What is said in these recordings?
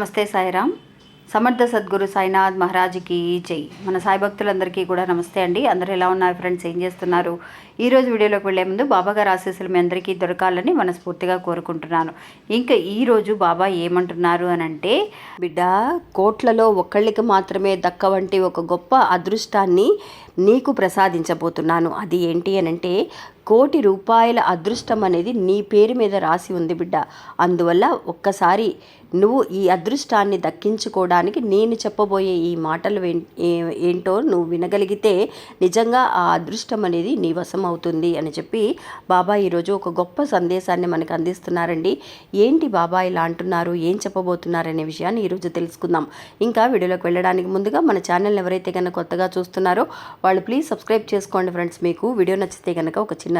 నమస్తే సాయిరామ్. సమర్థ సద్గురు సాయినాథ్ మహారాజ్కి జై. మన సాయి భక్తులందరికీ కూడా నమస్తే అండి. అందరూ ఎలా ఉన్నారు ఫ్రెండ్స్? ఏం చేస్తున్నారు? ఈ రోజు వీడియోలోకి వెళ్ళే ముందు బాబాగారు ఆశీస్సులు మీ అందరికీ దొరకాలని మనస్ఫూర్తిగా కోరుకుంటున్నాను. ఇంకా ఈరోజు బాబా ఏమంటున్నారు అని అంటే బిడ్డ కోట్లలో ఒక్కళ్ళకి మాత్రమే దక్క వంటి ఒక గొప్ప అదృష్టాన్ని నీకు ప్రసాదించబోతున్నాను. అది ఏంటి అని అంటే కోటి రూపాయల అదృష్టం అనేది నీ పేరు మీద రాసి ఉంది బిడ్డ. అందువల్ల ఒక్కసారి నువ్వు ఈ అదృష్టాన్ని దక్కించుకోవడానికి నేను చెప్పబోయే ఈ మాటలు ఏంటో నువ్వు వినగలిగితే నిజంగా ఆ అదృష్టం అనేది నీ వశం అవుతుంది అని చెప్పి బాబా ఈరోజు ఒక గొప్ప సందేశాన్ని మనకు అందిస్తున్నారండి. ఏంటి బాబా ఇలా అంటున్నారు? ఏం చెప్పబోతున్నారు అనే విషయాన్ని ఈరోజు తెలుసుకుందాం. ఇంకా వీడియోలోకి వెళ్ళడానికి ముందుగా మన ఛానల్ ఎవరైతే కనుక కొత్తగా చూస్తున్నారో వాళ్ళు ప్లీజ్ సబ్స్క్రైబ్ చేసుకోండి ఫ్రెండ్స్. మీకు వీడియో నచ్చితే కనుక ఒక చిన్న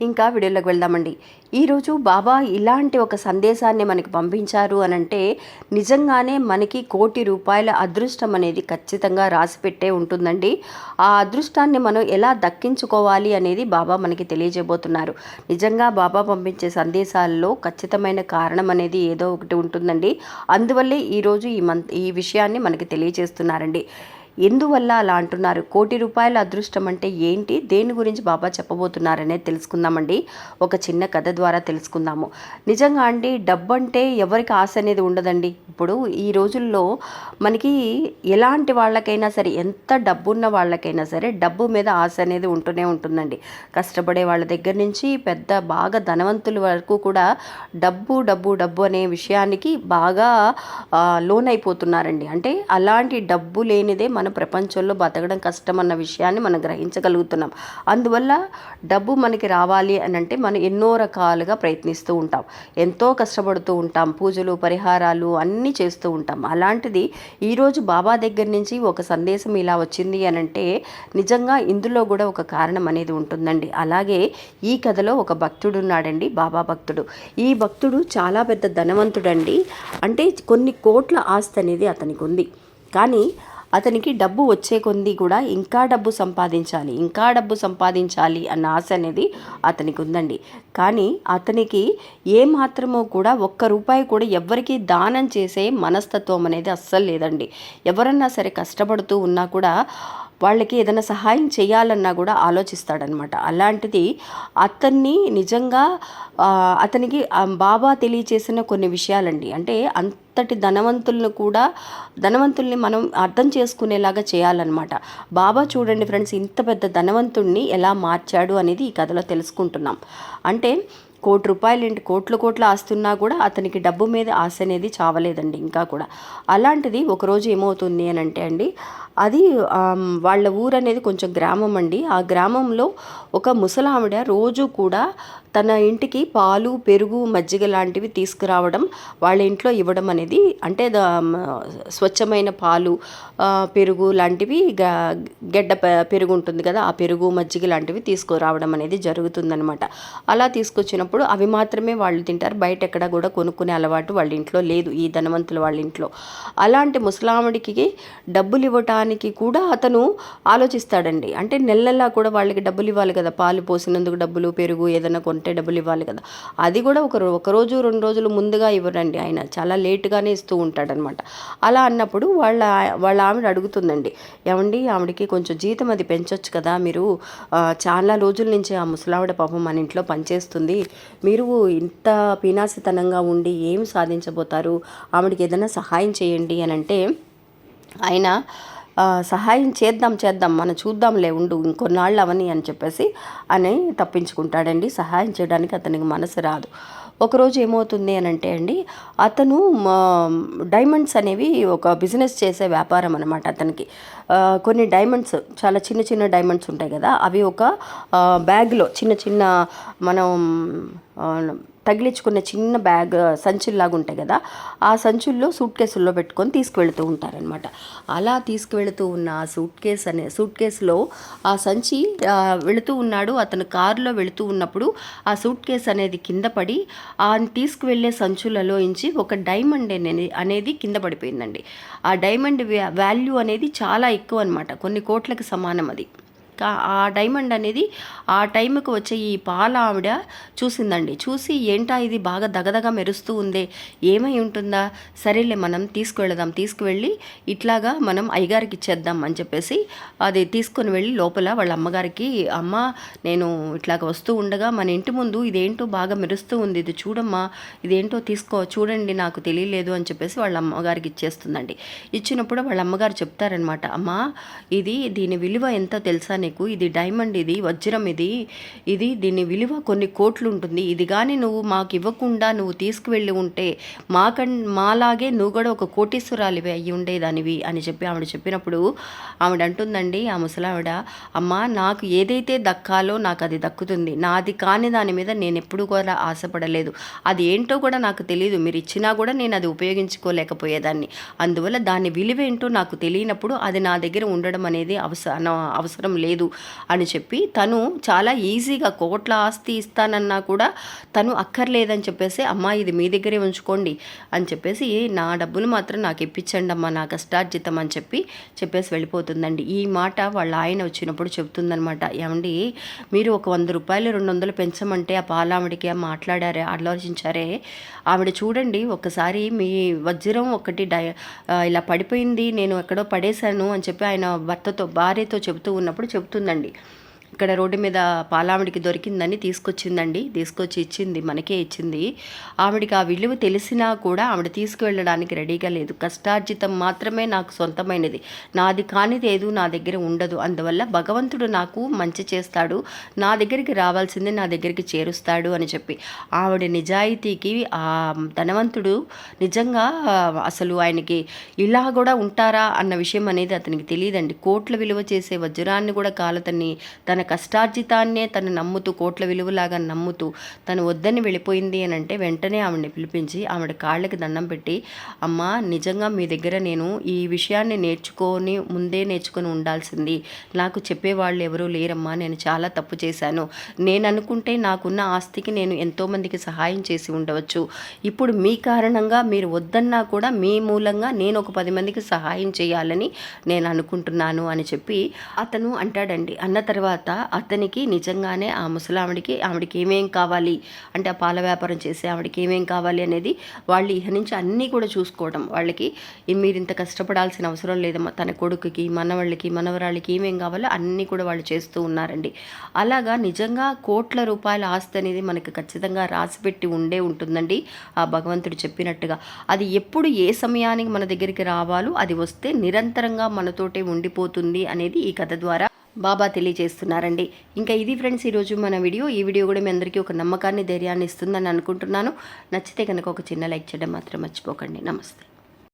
ఇంకా వీడియోలోకి వెళ్దామండి. ఈరోజు బాబా ఇలాంటి ఒక సందేశాన్ని మనకి పంపించారు అని అంటే నిజంగానే మనకి కోటి రూపాయల అదృష్టం అనేది ఖచ్చితంగా రాసిపెట్టే ఉంటుందండి. ఆ అదృష్టాన్ని మనం ఎలా దక్కించుకోవాలి అనేది బాబా మనకి తెలియజేయబోతున్నారు. నిజంగా బాబా పంపించే సందేశాల్లో ఖచ్చితమైన కారణం అనేది ఏదో ఒకటి ఉంటుందండి. అందువల్లే ఈరోజు ఈ మంత్ ఈ విషయాన్ని మనకి తెలియజేస్తున్నారండి. ఎందువల్ల అలా అంటున్నారు? కోటి రూపాయల అదృష్టం అంటే ఏంటి? దేని గురించి బాబా చెప్పబోతున్నారనేది తెలుసుకుందామండి. ఒక చిన్న కథ ద్వారా తెలుసుకుందాము. నిజంగా అండి డబ్బు అంటే ఎవరికి ఆశ అనేది ఉండదండి. ఇప్పుడు ఈ రోజుల్లో మనకి ఎలాంటి వాళ్ళకైనా సరే ఎంత డబ్బు ఉన్న వాళ్ళకైనా సరే డబ్బు మీద ఆశ అనేది ఉంటూనే ఉంటుందండి. కష్టపడే వాళ్ళ దగ్గర నుంచి పెద్ద బాగా ధనవంతుల వరకు కూడా డబ్బు డబ్బు డబ్బు అనే విషయానికి బాగా లోన్ అయిపోతున్నారండి అంటే అలాంటి డబ్బు లేనిదే మన ప్రపంచంలో బతకడం కష్టం అన్న విషయాన్ని మనం గ్రహించగలుగుతున్నాం. అందువల్ల డబ్బు మనకి రావాలి అని అంటే మనం ఎన్నో రకాలుగా ప్రయత్నిస్తూ ఉంటాం. ఎంతో కష్టపడుతూ ఉంటాం. పూజలు పరిహారాలు అన్నీ చేస్తూ ఉంటాం. అలాంటిది ఈరోజు బాబా దగ్గర నుంచి ఒక సందేశం ఇలా వచ్చింది అని అంటే నిజంగా ఇందులో కూడా ఒక కారణం అనేది ఉంటుందండి. అలాగే ఈ కథలో ఒక భక్తుడు ఉన్నాడండి బాబా భక్తుడు. ఈ భక్తుడు చాలా పెద్ద ధనవంతుడండి. అంటే కొన్ని కోట్ల ఆస్తి అనేది అతనికి ఉంది. కానీ అతనికి డబ్బు వచ్చే కొంది కూడా ఇంకా డబ్బు సంపాదించాలి ఇంకా డబ్బు సంపాదించాలి అన్న ఆశ అనేది అతనికి ఉందండి. కానీ అతనికి ఏ మాత్రమో కూడా ఒక్క రూపాయి కూడా ఎవ్వరికీ దానం చేసే మనస్తత్వం అనేది అస్సలు లేదండి. ఎవరన్నా సరే కష్టపడుతూ ఉన్నా కూడా వాళ్ళకి ఏదైనా సహాయం చేయాలన్నా కూడా ఆలోచిస్తాడనమాట. అలాంటిది అతన్ని నిజంగా అతనికి బాబా తెలియచేసిన కొన్ని విషయాలండి. అంటే అంతటి ధనవంతులను కూడా ధనవంతుల్ని మనం అర్థం చేసుకునేలాగా చేయాలన్నమాట. బాబా చూడండి ఫ్రెండ్స్ ఇంత పెద్ద ధనవంతుణ్ణి ఎలా మార్చాడు అనేది ఈ కథలో తెలుసుకుంటున్నాం. అంటే కోటి రూపాయలు ఏంటి? కోట్ల కోట్ల ఆస్తున్నా కూడా అతనికి డబ్బు మీద ఆశ అనేది చావలేదండి ఇంకా కూడా. అలాంటిది ఒకరోజు ఏమవుతుంది అని అంటే అండి అది వాళ్ళ ఊరు అనేది కొంచెం గ్రామం అండి. ఆ గ్రామంలో ఒక ముసలావిడ రోజు కూడా తన ఇంటికి పాలు పెరుగు మజ్జిగ లాంటివి తీసుకురావడం వాళ్ళ ఇంట్లో ఇవ్వడం అనేది అంటే స్వచ్ఛమైన పాలు పెరుగు లాంటివి గెడ్డ పెరుగు ఉంటుంది కదా ఆ పెరుగు మజ్జిగ లాంటివి తీసుకురావడం అనేది జరుగుతుందనమాట అలా తీసుకొచ్చినప్పుడు అవి మాత్రమే వాళ్ళు తింటారు. బయట ఎక్కడ కూడా కొనుక్కునే అలవాటు వాళ్ళ ఇంట్లో లేదు ఈ ధనవంతుల వాళ్ళ ఇంట్లో. అలాంటి ముసలాముడికి డబ్బులు ఇవ్వటానికి కూడా అతను ఆలోచిస్తాడండి. అంటే నెల నెలా కూడా వాళ్ళకి డబ్బులు ఇవ్వాలి కదా పాలు పోసినందుకు డబ్బులు పెరుగు ఏదైనా కొంటే డబ్బులు ఇవ్వాలి కదా. అది కూడా ఒక ఒకరోజు రెండు రోజులు ముందుగా ఇవ్వరండి ఆయన. చాలా లేటుగానే ఇస్తూ ఉంటాడనమాట. అలా అన్నప్పుడు వాళ్ళ వాళ్ళ ఆవిడ అడుగుతుందండి ఏమండి ఆవిడకి కొంచెం జీతం అది పెంచొచ్చు కదా. మీరు చాలా రోజుల నుంచి ఆ ముసలావిడ పాపం మన ఇంట్లో పనిచేస్తుంది. మీరు ఇంత పీనాసితనంగా ఉండి ఏం సాధించబోతారు? ఆవిడకి ఏదైనా సహాయం చేయండి అని అంటే ఆయన సహాయం చేద్దాం చేద్దాం మనం చూద్దాంలే ఉండు ఇంకొన్నాళ్ళు అవని అని చెప్పేసి అని తప్పించుకుంటాడండి. సహాయం చేయడానికి అతనికి మనసు రాదు. ఒకరోజు ఏమవుతుంది అని అంటే అండి అతను డైమండ్స్ అనేవి ఒక బిజినెస్ చేసే వ్యాపారం అనమాట అతనికి. కొన్ని డైమండ్స్ చాలా చిన్న చిన్న డైమండ్స్ ఉంటాయి కదా అవి ఒక బ్యాగ్లో చిన్న చిన్న మనం తగిలించుకున్న చిన్న బ్యాగ్ సంచుల్లాగా ఉంటాయి కదా ఆ సంచుల్లో సూట్ కేసుల్లో పెట్టుకొని తీసుకువెళ్తూ ఉంటారనమాట అలా తీసుకువెళుతూ ఉన్న ఆ సూట్ కేస్ అనే సూట్ కేసులో ఆ సంచి వెళుతూ ఉన్నాడు. అతను కారులో వెళుతూ ఉన్నప్పుడు ఆ సూట్ కేస్ అనేది కింద పడి ఆ తీసుకువెళ్ళే సంచులలో ఇంచి ఒక డైమండ్ అనేది కింద పడిపోయిందండి. ఆ డైమండ్ వ్యా- వాల్యూ అనేది చాలా ఎక్కువ అనమాట కొన్ని కోట్లకు సమానం అది. ఆ డైమండ్ అనేది ఆ టైంకి వచ్చే ఈ పాల ఆవిడ చూసిందండి. చూసి ఏంటా ఇది బాగా దగదగ మెరుస్తూ ఉందే ఏమై ఉంటుందా? సరేలే మనం తీసుకువెళదాం తీసుకువెళ్ళి ఇట్లాగా మనం అయ్యగారికి ఇచ్చేద్దాం అని చెప్పేసి అది తీసుకొని వెళ్ళి లోపల వాళ్ళ అమ్మగారికి అమ్మ నేను ఇట్లాగ వస్తూ ఉండగా మన ఇంటి ముందు ఇదేంటో బాగా మెరుస్తూ ఉంది ఇది చూడమ్మా ఇదేంటో తీసుకో చూడండి నాకు తెలియలేదు అని చెప్పేసి వాళ్ళ అమ్మగారికి ఇచ్చేస్తుందండి. ఇచ్చినప్పుడు వాళ్ళ అమ్మగారు చెప్తారనమాట అమ్మా ఇది దీని విలువ ఎంతో తెలుసా నీకు ఇది డైమండ్ ఇది వజ్రం ఇది ఇది దీని విలువ కొన్ని కోట్లు ఉంటుంది. ఇది కానీ నువ్వు మాకు ఇవ్వకుండా నువ్వు తీసుకువెళ్ళి ఉంటే మాకన్ మాలాగే నువ్వు కూడా ఒక కోటీశ్వరాలివి అయ్యి ఉండేదానివి అని చెప్పి ఆవిడ చెప్పినప్పుడు ఆవిడ అంటుందండి ఆ ముసలావిడ అమ్మ నాకు ఏదైతే దక్కాలో నాకు అది దక్కుతుంది. నాది కాని దాని మీద నేను ఎప్పుడు కూడా ఆశపడలేదు. అది ఏంటో కూడా నాకు తెలియదు మీరు ఇచ్చినా కూడా నేను అది ఉపయోగించుకోలేకపోయేదాన్ని. అందువల్ల దాని విలువ ఏంటో నాకు తెలియనప్పుడు అది నా దగ్గర ఉండడం అనేది అవసరం అవసరం లేదు. అని చెప్పి తను చాలా ఈజీగా కోట్ల ఆస్తి ఇస్తానన్నా కూడా తను అక్కర్లేదని చెప్పేసి అమ్మా ఇది మీ దగ్గరే ఉంచుకోండి అని చెప్పేసి నా డబ్బులు మాత్రం నాకు ఇప్పించండి అమ్మా నా కష్టార్జితం అని చెప్పి చెప్పేసి వెళ్ళిపోతుందండి. ఈ మాట వాళ్ళ ఆయన వచ్చినప్పుడు చెప్తుందనమాట ఏమండి మీరు ఒక వంద రూపాయలు రెండు వందలు పెంచమంటే ఆ పాలావిడికి మాట్లాడారే ఆలోచించారే? ఆవిడ చూడండి ఒకసారి మీ వజ్రం ఒకటి డై ఇలా పడిపోయింది నేను ఎక్కడో పడేశాను అని చెప్పి ఆయన భర్తతో భార్యతో చెబుతూ ఉన్నప్పుడు చెబుతుందండి ఇక్కడ రోడ్డు మీద పాలావిడికి దొరికిందని తీసుకొచ్చిందండి. తీసుకొచ్చి ఇచ్చింది మనకే ఇచ్చింది. ఆవిడికి ఆ విలువ తెలిసినా కూడా ఆవిడ తీసుకువెళ్ళడానికి రెడీగా లేదు. కష్టార్జితం మాత్రమే నాకు సొంతమైనది. నాది కానిది నా దగ్గర ఉండదు. అందువల్ల భగవంతుడు నాకు మంచి చేస్తాడు. నా దగ్గరికి రావాల్సిందే నా దగ్గరికి చేరుస్తాడు అని చెప్పి ఆవిడ నిజాయితీకి ఆ ధనవంతుడు నిజంగా అసలు ఆయనకి ఇలా కూడా ఉంటారా అన్న విషయం అనేది అతనికి తెలియదండి. కోట్ల విలువ చేసే వజ్రాన్ని కూడా కాలతన్ని తన కష్టార్జితాన్నే తను నమ్ముతూ కోట్ల విలువలాగా నమ్ముతూ తను వద్దని వెళ్ళిపోయింది అని అంటే వెంటనే ఆవిడని పిలిపించి ఆవిడ కాళ్ళకి దండం పెట్టి అమ్మ నిజంగా మీ దగ్గర నేను ఈ విషయాన్ని నేర్చుకొని ముందే నేర్చుకొని ఉండాల్సింది. నాకు చెప్పేవాళ్ళు ఎవరూ లేరమ్మా. నేను చాలా తప్పు చేశాను. నేను అనుకుంటే నాకున్న ఆస్తికి నేను ఎంతోమందికి సహాయం చేసి ఉండవచ్చు. ఇప్పుడు మీ కారణంగా మీరు వద్దన్నా కూడా మీ మూలంగా నేను ఒక పది మందికి సహాయం చేయాలని నేను అనుకుంటున్నాను అని చెప్పి అతను అంటాడండి. అన్న తర్వాత అతనికి నిజంగానే ఆ ముసలావిడికి ఆవిడకి ఏమేం కావాలి? అంటే ఆ పాల వ్యాపారం చేసే ఆవిడకి ఏమేం కావాలి అనేది వాళ్ళు ఇహ నుంచి అన్నీ కూడా చూసుకోవడం వాళ్ళకి మీరు ఇంత కష్టపడాల్సిన అవసరం లేదమ్మా. తన కొడుకుకి మనవాళ్ళకి మనవరాళ్ళకి ఏమేం కావాలో అన్నీ కూడా వాళ్ళు చేస్తూ ఉన్నారండి. అలాగా నిజంగా కోట్ల రూపాయల ఆస్తి అనేది మనకు ఖచ్చితంగా రాసిపెట్టి ఉండే ఉంటుందండి ఆ భగవంతుడు చెప్పినట్టుగా. అది ఎప్పుడు ఏ సమయానికి మన దగ్గరికి రావాలో అది వస్తే నిరంతరంగా మనతోటే ఉండిపోతుంది అనేది ఈ కథ ద్వారా బాబా తెలియజేస్తున్నారండి. ఇంకా ఇది ఫ్రెండ్స్ ఈరోజు మన వీడియో. ఈ వీడియో కూడా మీ అందరికీ ఒక నమ్మకాన్ని ధైర్యాన్ని ఇస్తుందని అనుకుంటున్నాను. నచ్చితే కనుక ఒక చిన్న లైక్ చేయడం మాత్రం మర్చిపోకండి. నమస్తే.